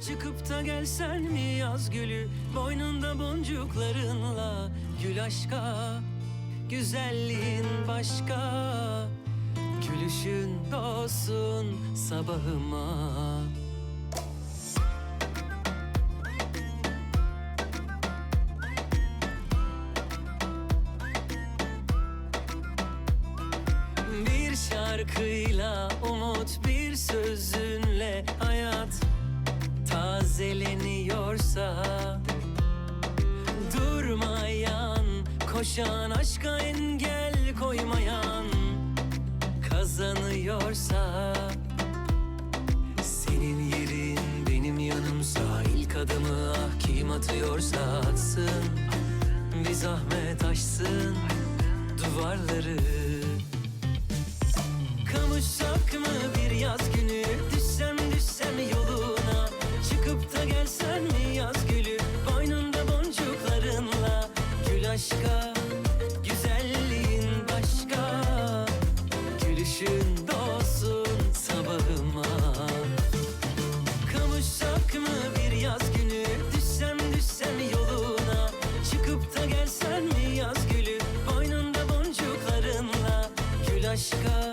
Çıkıp da gelsen mi yaz gülü? Boynunda boncuklarınla Gül aşka. Güzelliğin başka. Gülüşün doğsun sabahıma. Bir şarkıyla umut bir koşan aşka engel koymayan kazanıyorsa Senin yerin benim yanımsa ilk adımı ah kim atıyorsa atsın Bir zahmet aşsın duvarları. Kavuşsak mı bir yaz günü? Düşsem düşsem yoluna Çıkıp da gelsen mi yaz gülü gelsen mi yaz gülü Boynunda boncuklarınla Gül aşka